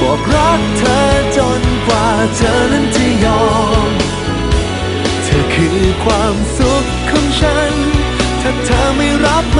บอกรักเธอจนกว่าเธอนั้นจะยอม เธอคือความสุขของฉัน ถ้าเธอไม่รับ